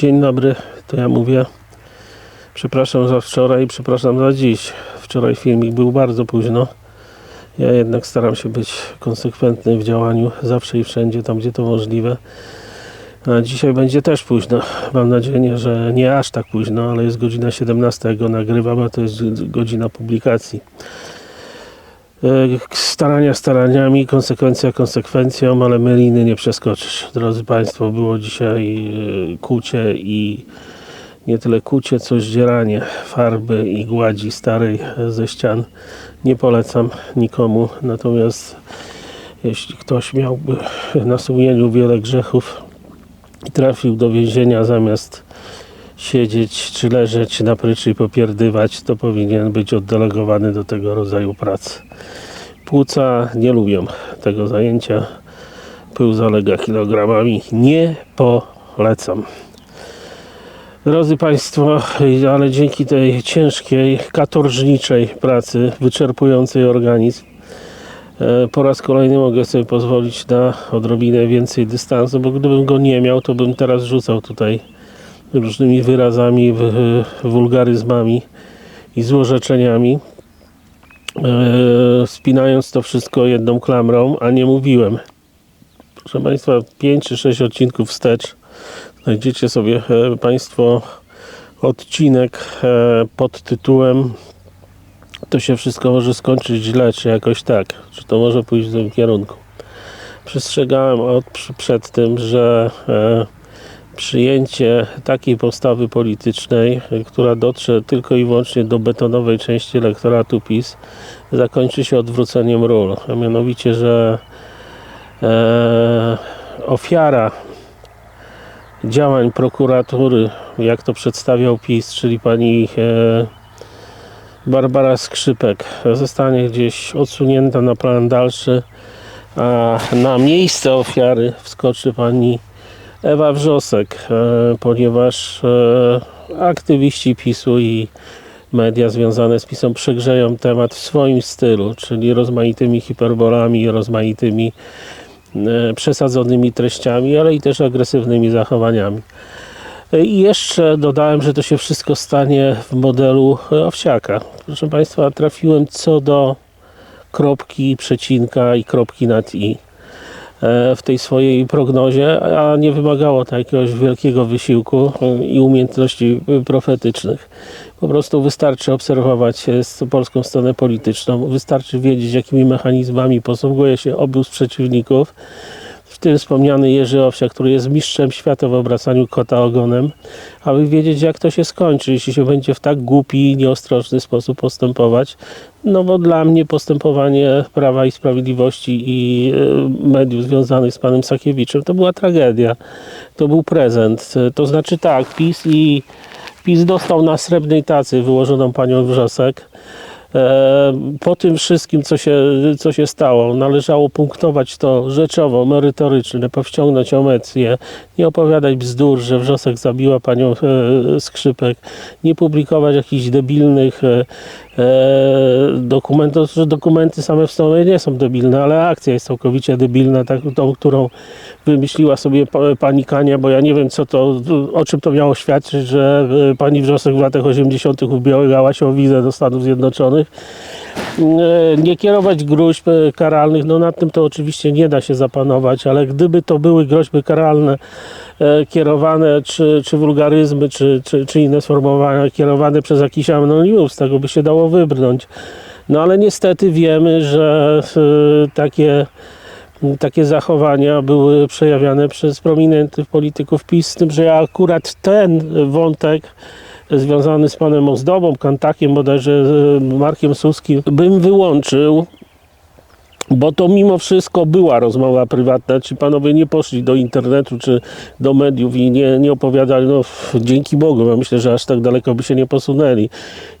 Dzień dobry, to ja mówię. Przepraszam za wczoraj, przepraszam za dziś. Wczoraj filmik był bardzo późno. Ja jednak staram się być konsekwentny w działaniu zawsze i wszędzie, tam gdzie to możliwe. A dzisiaj będzie też późno. Mam nadzieję, że nie aż tak późno, ale jest godzina 17, jak go nagrywam, a to jest godzina publikacji. E, Starania staraniami, konsekwencja konsekwencją, ale myliny nie przeskoczysz. Drodzy Państwo, było dzisiaj e, kucie i nie tyle kucie, co zdzieranie farby i gładzi starej ze ścian. Nie polecam nikomu, natomiast jeśli ktoś miałby na sumieniu wiele grzechów i trafił do więzienia zamiast siedzieć czy leżeć na pryczy i popierdywać, to powinien być oddelegowany do tego rodzaju pracy. Płuca nie lubią tego zajęcia. Pył zalega kilogramami. Nie polecam. Drodzy Państwo, ale dzięki tej ciężkiej, katorżniczej pracy, wyczerpującej organizm, e, po raz kolejny mogę sobie pozwolić na odrobinę więcej dystansu, bo gdybym go nie miał, to bym teraz rzucał tutaj różnymi wyrazami, wulgaryzmami i złorzeczeniami, e, spinając to wszystko jedną klamrą, a nie mówiłem. Proszę Państwa, 5 czy 6 odcinków wstecz znajdziecie sobie e, Państwo odcinek e, pod tytułem To się wszystko może skończyć źle, czy jakoś tak, czy to może pójść w tym kierunku. Przestrzegałem od, przed tym, że przyjęcie takiej postawy politycznej, która dotrze tylko i wyłącznie do betonowej części elektoratu PiS, zakończy się odwróceniem ról. A mianowicie, że e, ofiara działań prokuratury, jak to przedstawiał PiS, czyli pani e, Barbara Skrzypek, zostanie gdzieś odsunięta na plan dalszy, a na miejsce ofiary wskoczy pani Ewa Wrzosek, e, ponieważ e, aktywiści PiSu i media związane z PiSem przegrzeją temat w swoim stylu, czyli rozmaitymi hiperbolami, rozmaitymi e, przesadzonymi treściami, ale i też agresywnymi zachowaniami. I jeszcze dodałem, że to się wszystko stanie w modelu owsiaka. Proszę Państwa, trafiłem co do kropki, przecinka i kropki nad i w tej swojej prognozie, a nie wymagało to jakiegoś wielkiego wysiłku e, i umiejętności e, profetycznych. Po prostu wystarczy obserwować e, polską stronę polityczną, wystarczy wiedzieć, jakimi mechanizmami posługuje się obóz przeciwników, tym wspomniany Jerzy Owsiak, który jest mistrzem świata w obracaniu kota ogonem, aby wiedzieć, jak to się skończy, jeśli się będzie w tak głupi i nieostrożny sposób postępować. No bo dla mnie postępowanie Prawa i Sprawiedliwości i e, mediów związanych z panem Sakiewiczem to była tragedia. To był prezent. E, To znaczy tak, PiS i PiS dostał na srebrnej tacy wyłożoną panią Wrzosek. E, Po tym wszystkim, co się, co się stało, należało punktować to rzeczowo, merytorycznie, powściągnąć omecję, nie opowiadać bzdur, że Wrzosek zabiła panią e, Skrzypek, nie publikować jakichś debilnych e, dokumentów, że dokumenty same w sobie nie są debilne, ale akcja jest całkowicie debilna, tak, tą, którą wymyśliła sobie pa- pani Kania, bo ja nie wiem, co to, o czym to miało świadczyć, że e, pani Wrzosek w latach 80. ubiegała się o wizę do Stanów Zjednoczonych. E, Nie kierować gruźb e, karalnych, no nad tym to oczywiście nie da się zapanować, ale gdyby to były groźby karalne e, kierowane, czy, czy wulgaryzmy, czy, czy, czy inne sformułowania kierowane przez jakiś anonimów, z tego by się dało wybrnąć. No ale niestety wiemy, że takie takie zachowania były przejawiane przez prominentnych polityków PiS, z tym, że ja akurat ten wątek związany z panem Ozdobą, Kantakiem, bodajże Markiem Suskim, bym wyłączył, bo to mimo wszystko była rozmowa prywatna. Ci panowie nie poszli do internetu czy do mediów i nie, nie opowiadali, no dzięki Bogu, ja myślę, że aż tak daleko by się nie posunęli.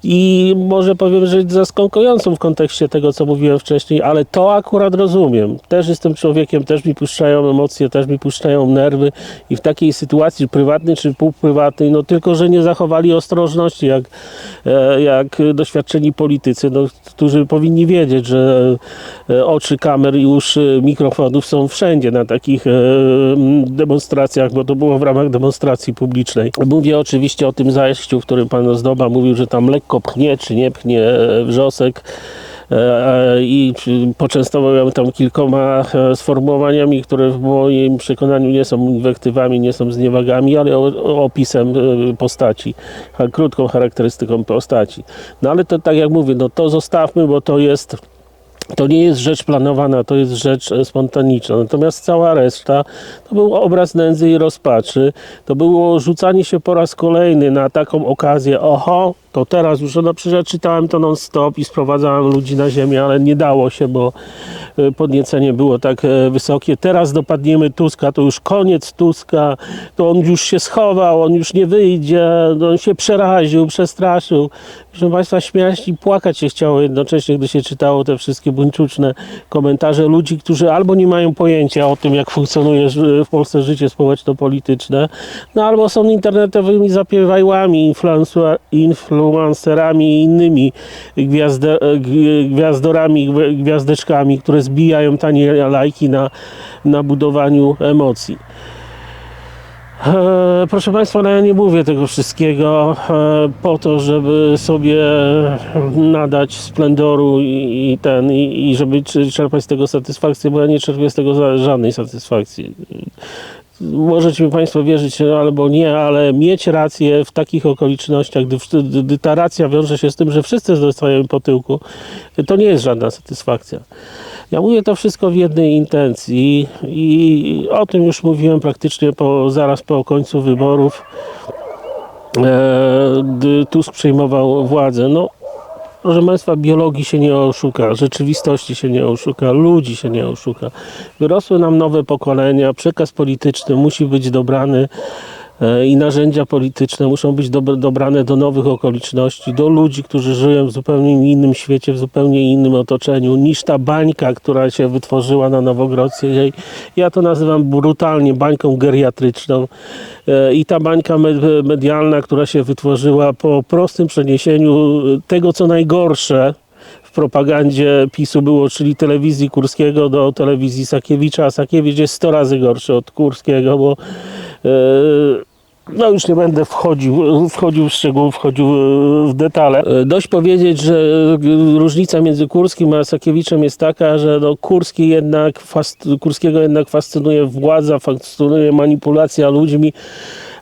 I może powiem, że zaskakującą w kontekście tego, co mówiłem wcześniej, ale to akurat rozumiem. Też jestem człowiekiem, też mi puszczają emocje, też mi puszczają nerwy i w takiej sytuacji prywatnej czy półprywatnej, no tylko, że nie zachowali ostrożności, jak, e, jak doświadczeni politycy, no, którzy powinni wiedzieć, że e, o oczy kamer i uszy mikrofonów są wszędzie na takich e, demonstracjach, bo to było w ramach demonstracji publicznej. Mówię oczywiście o tym zajściu, w którym pan Ozdoba mówił, że tam lekko pchnie czy nie pchnie e, wrzosek e, i poczęstował ją tam kilkoma sformułowaniami, które w moim przekonaniu nie są inwektywami, nie są zniewagami, ale opisem postaci, krótką charakterystyką postaci. No ale to tak jak mówię, no to zostawmy, bo to jest to nie jest rzecz planowana, to jest rzecz e, spontaniczna. Natomiast cała reszta to był obraz nędzy i rozpaczy. To było rzucanie się po raz kolejny na taką okazję. Oho, to teraz już, no przecież ja czytałem to non-stop i sprowadzałem ludzi na ziemię, ale nie dało się, bo e, podniecenie było tak e, wysokie. Teraz dopadniemy Tuska, to już koniec Tuska, to on już się schował, on już nie wyjdzie, no on się przeraził, przestraszył. Proszę Państwa, śmiać i płakać się chciało jednocześnie, gdy się czytało te wszystkie buńczuczne komentarze ludzi, którzy albo nie mają pojęcia o tym, jak funkcjonuje w Polsce życie społeczno-polityczne, no albo są internetowymi zapiewajłami, influensu- influencerami i innymi gwiazde, g- gwiazdorami, gwi- gwiazdeczkami, które zbijają tanie lajki na, na budowaniu emocji. E, Proszę Państwa, no ja nie mówię tego wszystkiego e, po to, żeby sobie nadać splendoru i, i ten, i, i żeby cz- czerpać z tego satysfakcję, bo ja nie czerpię z tego żadnej satysfakcji. Możecie mi Państwo wierzyć albo nie, ale mieć rację w takich okolicznościach, gdy, gdy ta racja wiąże się z tym, że wszyscy zostają po tyłku, to nie jest żadna satysfakcja. Ja mówię to wszystko w jednej intencji i o tym już mówiłem praktycznie po, zaraz po końcu wyborów, e, gdy Tusk przejmował władzę. No, proszę Państwa, biologii się nie oszuka, rzeczywistości się nie oszuka, ludzi się nie oszuka. Wyrosły nam nowe pokolenia, przekaz polityczny musi być dobrany i narzędzia polityczne muszą być dob- dobrane do nowych okoliczności, do ludzi, którzy żyją w zupełnie innym świecie, w zupełnie innym otoczeniu niż ta bańka, która się wytworzyła na Nowogrodzie. Ja to nazywam brutalnie bańką geriatryczną E, i ta bańka me- medialna, która się wytworzyła po prostym przeniesieniu tego, co najgorsze w propagandzie PiSu było, czyli telewizji Kurskiego do telewizji Sakiewicza, a Sakiewicz jest 100 razy gorszy od Kurskiego, bo e, no już nie będę wchodził, wchodził w szczegóły, wchodził w detale. E, Dość powiedzieć, że różnica między Kurskim a Sakiewiczem jest taka, że no Kurski jednak, Kurskiego jednak fascynuje władza, fascynuje manipulacja ludźmi,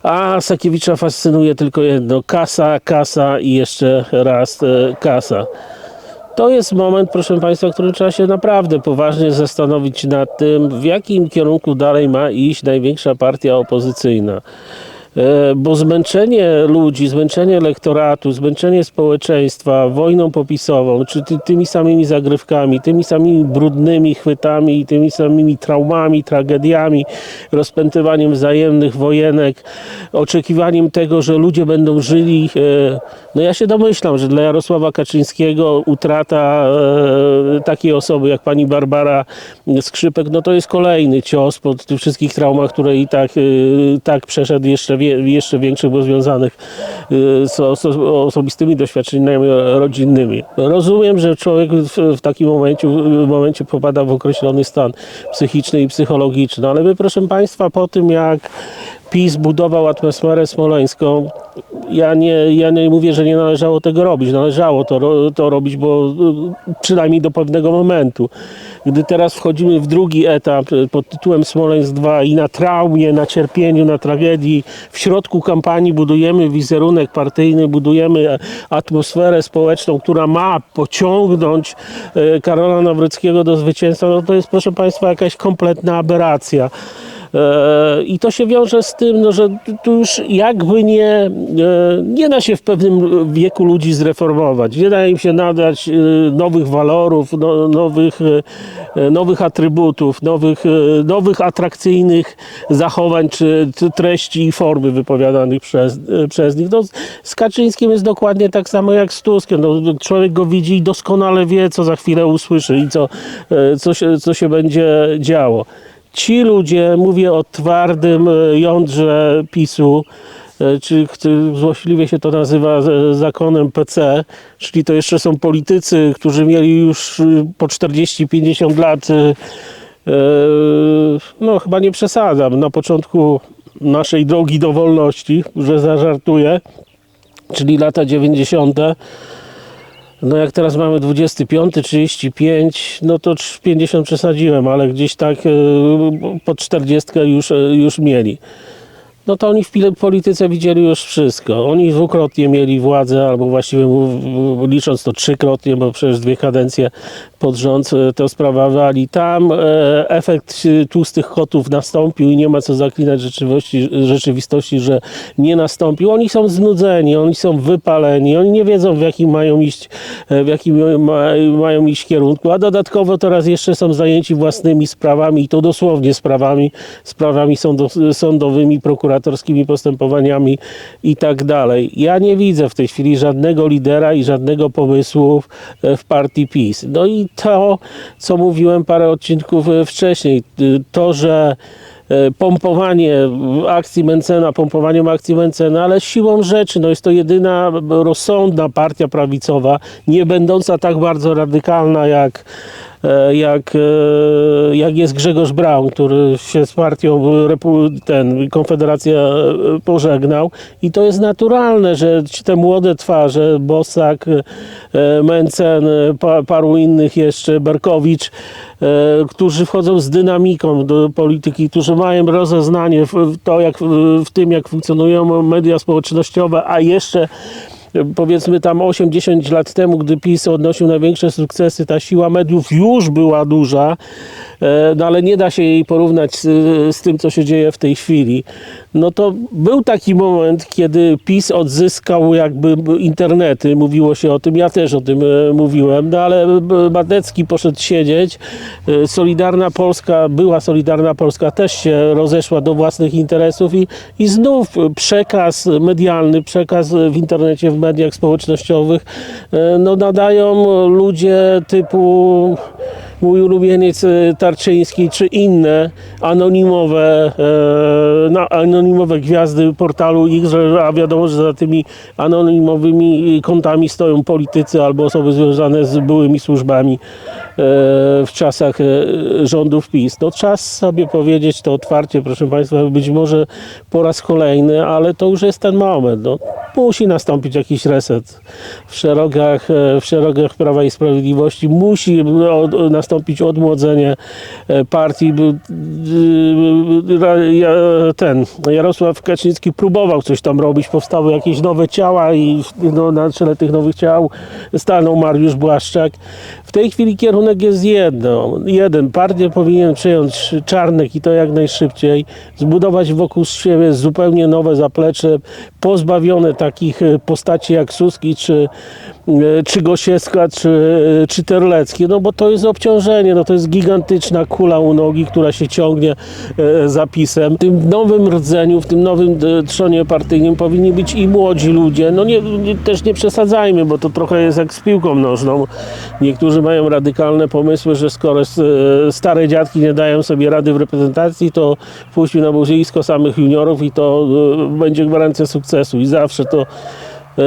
a Sakiewicza fascynuje tylko jedno, kasa, kasa i jeszcze raz e, kasa. To jest moment, proszę Państwa, w którym trzeba się naprawdę poważnie zastanowić nad tym, w jakim kierunku dalej ma iść największa partia opozycyjna. E, Bo zmęczenie ludzi, zmęczenie elektoratu, zmęczenie społeczeństwa wojną popisową, czy ty, tymi samymi zagrywkami, tymi samymi brudnymi chwytami, tymi samymi traumami, tragediami, rozpętywaniem wzajemnych wojenek, oczekiwaniem tego, że ludzie będą żyli. e, No ja się domyślam, że dla Jarosława Kaczyńskiego utrata e, takiej osoby jak pani Barbara Skrzypek, no to jest kolejny cios po tych wszystkich traumach, które i tak, tak przeszedł jeszcze, wie, jeszcze większych, bo związanych e, z oso, osobistymi doświadczeniami rodzinnymi. Rozumiem, że człowiek w, takim momencie, w momencie popada w określony stan psychiczny i psychologiczny, ale my proszę Państwa po tym jak PiS budował atmosferę smoleńską. Ja nie, ja nie mówię, że nie należało tego robić. Należało to, to robić, bo y, przynajmniej do pewnego momentu. Gdy teraz wchodzimy w drugi etap y, pod tytułem Smoleńsk 2 i na traumie, na cierpieniu, na tragedii, w środku kampanii budujemy wizerunek partyjny, budujemy e, atmosferę społeczną, która ma pociągnąć e, Karola Nawrockiego do zwycięstwa, no to jest proszę Państwa jakaś kompletna aberracja. E, I to się wiąże z tym, no, że tu już jakby nie, nie da się w pewnym wieku ludzi zreformować. Nie da im się nadać e, nowych walorów, no, nowych, e, nowych atrybutów, nowych, e, nowych atrakcyjnych zachowań czy, treści i formy wypowiadanych przez, e, przez nich. No, z Kaczyńskim jest dokładnie tak samo jak z Tuskiem. No, człowiek go widzi i doskonale wie, co za chwilę usłyszy i co, e, co, się, co się będzie działo ci ludzie, mówię o twardym e, jądrze PiSu, e, czy chce- złośliwie się to nazywa e, zakonem PC, czyli to jeszcze są politycy, którzy mieli już y, po 40-50 lat, y, e, no chyba nie przesadzam, na początku naszej drogi do wolności, że zażartuję, czyli lata 90. No jak teraz mamy 25, 35, no to trz- 50 przesadziłem, ale gdzieś tak e, po 40 już, e, już mieli. No to oni w polityce widzieli już wszystko. Oni dwukrotnie mieli władzę, albo właściwie licząc to trzykrotnie, bo przecież dwie kadencje pod rząd e, to sprawowali. Tam e, efekt e, tłustych kotów nastąpił i nie ma co zaklinać rzeczywistości, rzeczywistości, że nie nastąpił. Oni są znudzeni, oni są wypaleni, oni nie wiedzą w jakim mają iść, w jakim ma, mają iść kierunku, a dodatkowo teraz jeszcze są zajęci własnymi sprawami i to dosłownie sprawami, sprawami sądo- sądowymi, prokuratorskimi postępowaniami i tak dalej. Ja nie widzę w tej chwili żadnego lidera i żadnego pomysłu e, w partii PiS. No i to, co mówiłem parę odcinków e, wcześniej, y, to, że e, pompowanie akcji Mencena, pompowaniem akcji Mencena, ale siłą rzeczy, no jest to jedyna rozsądna partia prawicowa, nie będąca tak bardzo radykalna jak, e, jak, e, jak jest Grzegorz Braun, który się z partią ten, Konfederacja e, pożegnał. I to jest naturalne, że te młode twarze, Bosak, e, Mencen, e, pa, paru innych jeszcze, Berkowicz, e, którzy wchodzą z dynamiką do polityki, którzy mają rozeznanie w to, jak, w tym, jak funkcjonują media społecznościowe, a jeszcze powiedzmy tam 8-10 lat temu, gdy PiS odnosił największe sukcesy, ta siła mediów już była duża, no ale nie da się jej porównać z, z tym, co się dzieje w tej chwili. No to był taki moment, kiedy PiS odzyskał jakby internety, mówiło się o tym, ja też o tym e, mówiłem, no ale e, Badecki poszedł siedzieć, e, Solidarna Polska, była Solidarna Polska też się rozeszła do własnych interesów i, i znów przekaz medialny, przekaz w internecie, w mediach społecznościowych. E, no nadają ludzie typu mój ulubieniec e, Tarczyński czy inne anonimowe, e, anonimowe gwiazdy portalu że- a wiadomo, że za tymi anonimowymi kontami stoją politycy albo osoby związane z byłymi służbami e, w czasach rządów PiS. No czas sobie powiedzieć to otwarcie, proszę Państwa, być może po raz kolejny, ale to już jest ten moment. No, musi nastąpić jakiś reset w szeregach, w szeregach Prawa i Sprawiedliwości. Musi od, nastąpić odmłodzenie e, partii. Ra- ja- Ten Jarosław Kaczyński próbował coś tam robić, powstały jakieś nowe ciała i no, na czele tych nowych ciał stanął Mariusz Błaszczak. W tej chwili kierunek jest jedno, jeden. Partię powinien przejąć Czarnek i to jak najszybciej, zbudować wokół siebie zupełnie nowe zaplecze, pozbawione takich e, postaci jak Suski, czy, e, czy Gosiewska, czy, czy Terlecki, no bo to jest obciążenie, no to jest gigantyczna kula u nogi, która się ciągnie e, zapisem. W tym nowym rdzeniu, w tym nowym e, trzonie partyjnym powinni być i młodzi ludzie, no nie, też nie przesadzajmy, bo to trochę jest jak z piłką nożną. Niektórzy mają radykalne pomysły, że skoro e, stare dziadki nie dają sobie rady w reprezentacji, to puścił na boisko samych juniorów i to będzie gwarancja sukcesu i zawsze to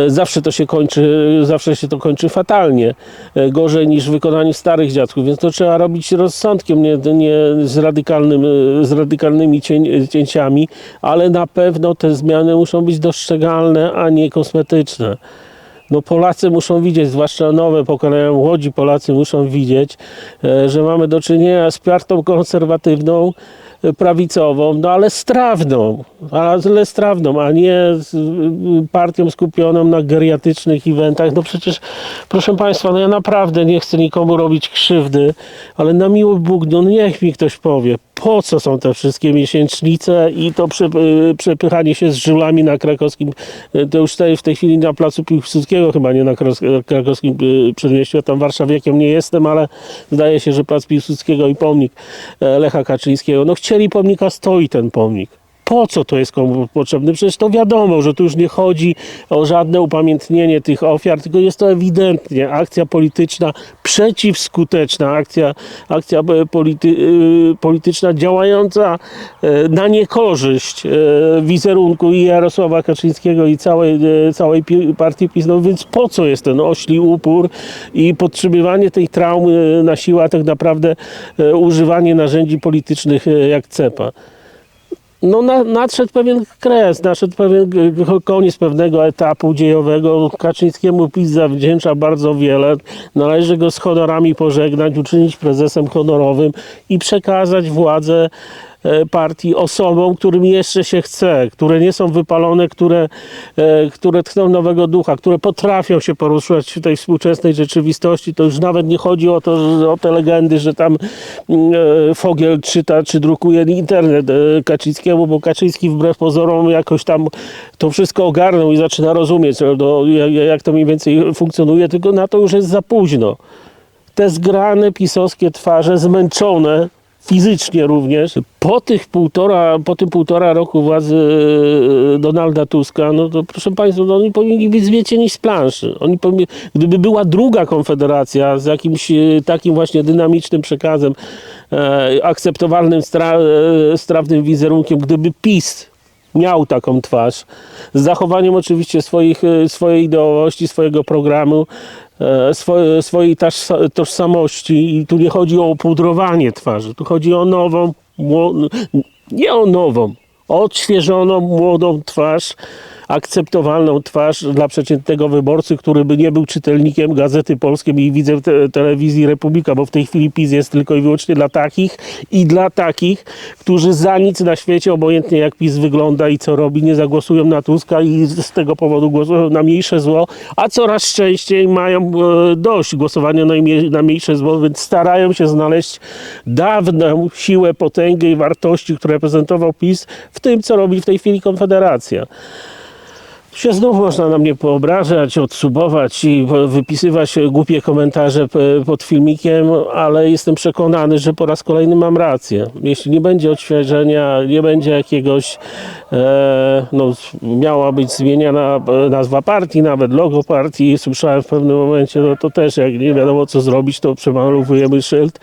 Zawsze to się kończy, zawsze się to kończy fatalnie, e, gorzej niż w wykonaniu starych dziadków, więc to trzeba robić rozsądkiem, nie, nie z, radykalnym, e, z radykalnymi cień, cięciami, ale na pewno te zmiany muszą być dostrzegalne, a nie kosmetyczne. No Polacy muszą widzieć, zwłaszcza nowe pokolenia młodzi Polacy muszą widzieć, e, że mamy do czynienia z partią konserwatywną, e, prawicową, no ale strawną, ale strawną, a nie partią skupioną na geriatycznych eventach. No przecież, proszę Państwa, no ja naprawdę nie chcę nikomu robić krzywdy, ale na miły Bóg, no niech mi ktoś powie, po co są te wszystkie miesięcznice i to y, przepychanie się z żulami na krakowskim, y, to już tutaj w tej chwili na placu Piłsudskiego, chyba nie na kros- krakowskim y, przedmieściu, tam warszawiakiem nie jestem, ale zdaje się, że plac Piłsudskiego i pomnik Lecha Kaczyńskiego, no chcieli pomnika, stoi ten pomnik. Po co to jest komu potrzebne? Przecież to wiadomo, że tu już nie chodzi o żadne upamiętnienie tych ofiar, tylko jest to ewidentnie akcja polityczna przeciwskuteczna, akcja, akcja e, polity, y, polityczna działająca e, na niekorzyść e, wizerunku i Jarosława Kaczyńskiego i całej, e, całej partii PiS. No więc po co jest ten ośli upór i podtrzymywanie tej traumy na siłę, a tak naprawdę e, używanie narzędzi politycznych e, jak cepa? No na, nadszedł pewien kres, nadszedł pewien koniec pewnego etapu dziejowego. Kaczyńskiemu PiS zawdzięcza bardzo wiele. Należy go z honorami pożegnać, uczynić prezesem honorowym i przekazać władzę partii osobom, którym jeszcze się chce, które nie są wypalone, które, e, które tchną nowego ducha, które potrafią się poruszać w tej współczesnej rzeczywistości. To już nawet nie chodzi o to, o te legendy, że tam mm, e, Fogiel czyta czy drukuje internet e, Kaczyńskiemu, bo Kaczyński wbrew pozorom jakoś tam to wszystko ogarnął i zaczyna rozumieć, no, jak, jak to mniej więcej funkcjonuje, tylko na to już jest za późno te zgrane pisowskie twarze, zmęczone fizycznie również, po, tych półtora, po tym półtora roku władzy e, Donalda Tuska, no to proszę Państwa, no oni powinni być zmiecieni z planszy. Oni powinni, gdyby była druga konfederacja z jakimś e, takim właśnie dynamicznym przekazem, e, akceptowalnym, stra, e, strawnym wizerunkiem, gdyby PiS miał taką twarz, z zachowaniem oczywiście swoich, e, swojej ideowości, swojego programu, swo- swojej tożsamości. I tu nie chodzi o pudrowanie twarzy, tu chodzi o nową, nie o nową, odświeżoną, młodą twarz, akceptowalną twarz dla przeciętnego wyborcy, który by nie był czytelnikiem Gazety Polskiej i widzę te, telewizji Republika, bo w tej chwili PiS jest tylko i wyłącznie dla takich i dla takich, którzy za nic na świecie, obojętnie jak PiS wygląda i co robi, nie zagłosują na Tuska i z tego powodu głosują na mniejsze zło, a coraz częściej mają e, dość głosowania na, mniejsze zło, więc starają się znaleźć dawną siłę, potęgę i wartości, które prezentował PiS w tym, co robi w tej chwili Konfederacja się znów można na mnie poobrażać, odsubować i wypisywać głupie komentarze pod filmikiem, ale jestem przekonany, że po raz kolejny mam rację. Jeśli nie będzie odświeżenia, nie będzie jakiegoś, e, no miała być zmieniana e, nazwa partii, nawet logo partii, słyszałem w pewnym momencie, no to też jak nie wiadomo co zrobić, to przemalowujemy szyld,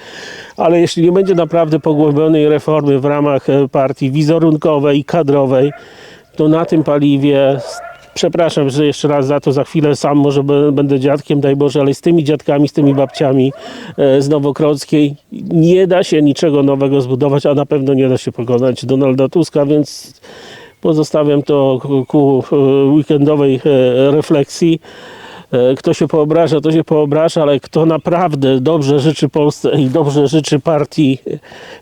ale jeśli nie będzie naprawdę pogłębionej reformy w ramach e, partii wizerunkowej i kadrowej, to na tym paliwie przepraszam, że jeszcze raz za to za chwilę sam może będę dziadkiem, daj Boże, ale z tymi dziadkami, z tymi babciami e, z Nowokrockiej nie da się niczego nowego zbudować, a na pewno nie da się pokonać Donalda Tuska, więc pozostawiam to ku, weekendowej e, refleksji. E, Kto się poobraża, to się poobraża, ale kto naprawdę dobrze życzy Polsce i dobrze życzy partii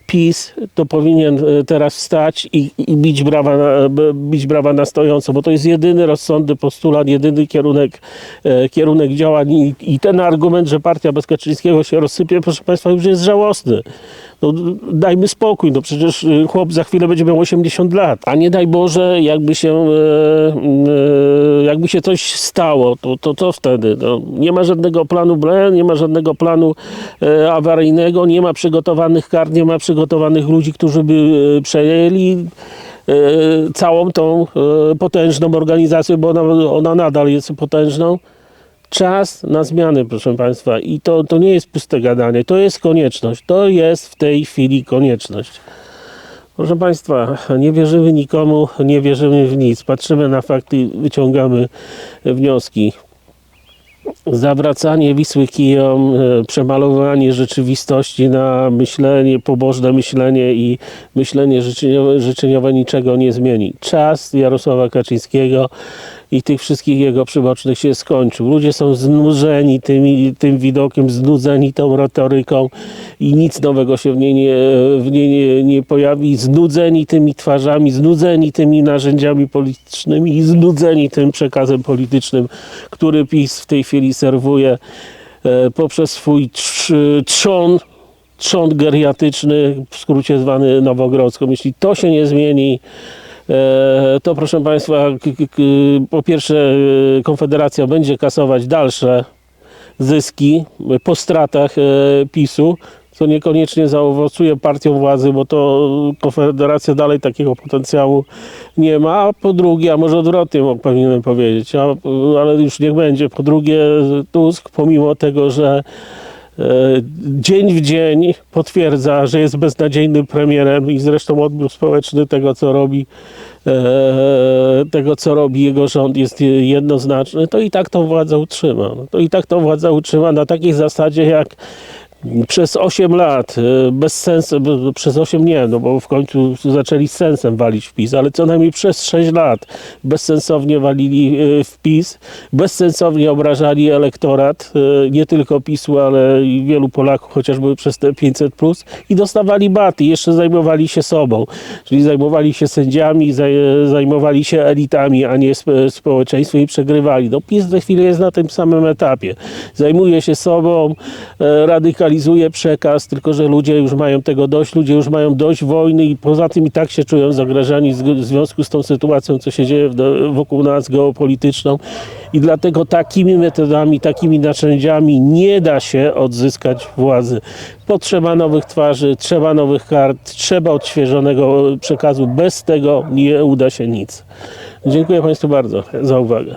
PiS, to powinien e, teraz wstać i, i bić, brawa na, bić brawa na stojąco, bo to jest jedyny rozsądny postulat, jedyny kierunek, e, kierunek działań i, i ten argument, że partia bez Kaczyńskiego się rozsypie, proszę Państwa, już jest żałosny. No, dajmy spokój, no przecież y, chłop za chwilę będzie miał 80 lat, a nie daj Boże, jakby się, e, e, jakby się coś stało, to, to co wtedy? No, nie ma żadnego planu B, nie ma żadnego planu e, awaryjnego, nie ma przygotowanych kart, nie ma przygotowanych ludzi, którzy by przejęli całą tą potężną organizację, bo ona, ona nadal jest potężną. Czas na zmiany, proszę Państwa. I to, to nie jest puste gadanie, to jest konieczność. To jest w tej chwili konieczność. Proszę Państwa, nie wierzymy nikomu, nie wierzymy w nic. Patrzymy na fakty wyciągamy wnioski. Zawracanie Wisły kijom, e, przemalowanie rzeczywistości na myślenie, pobożne myślenie i myślenie życzeniowe, życzeniowe niczego nie zmieni. Czas Jarosława Kaczyńskiego i tych wszystkich jego przybocznych się skończył. Ludzie są znużeni tym widokiem, znudzeni tą retoryką i nic nowego się w niej, nie, w niej nie, nie pojawi. Znudzeni tymi twarzami, znudzeni tymi narzędziami politycznymi i znudzeni tym przekazem politycznym, który PiS w tej chwili serwuje e, poprzez swój trz- trzon, trzon geriatyczny, w skrócie zwany Nowogrodzką. Jeśli to się nie zmieni, to proszę Państwa, po pierwsze e, Konfederacja będzie kasować dalsze zyski po stratach e, PiSu, co niekoniecznie zaowocuje partią władzy, bo to Konfederacja dalej takiego potencjału nie ma. A po drugie, a może odwrotnie powinienem powiedzieć, a, ale już niech będzie. Po drugie, Tusk, pomimo tego, że e, dzień w dzień potwierdza, że jest beznadziejnym premierem i zresztą odbiór społeczny tego, co robi, e, tego, co robi jego rząd jest jednoznaczny, to i tak tą władzę utrzyma. No, to i tak tą władzę utrzyma na takiej zasadzie, jak przez 8 lat, e, bez sensu, b- przez 8 nie, no bo w końcu zaczęli z sensem walić w PiS, ale co najmniej przez 6 lat bezsensownie walili e, w PiS, bezsensownie obrażali elektorat, nie tylko PiSu, ale i wielu Polaków, chociażby przez te 500 plus i dostawali baty, jeszcze zajmowali się sobą, czyli zajmowali się sędziami, zaj- zajmowali się elitami, a nie sp- społeczeństwem i przegrywali. No PiS za chwilę jest na tym samym etapie. Zajmuje się sobą, e, radykalizuje przekaz, tylko że ludzie już mają tego dość, ludzie już mają dość wojny i poza tym i tak się czują zagrażani z- w związku z tą sytuacją, co się dzieje wokół nas geopolityczną i dlatego takimi metodami, takimi narzędziami nie da się odzyskać władzy. Potrzeba nowych twarzy, trzeba nowych kart, trzeba odświeżonego przekazu. Bez tego nie uda się nic. Dziękuję Państwu bardzo za uwagę.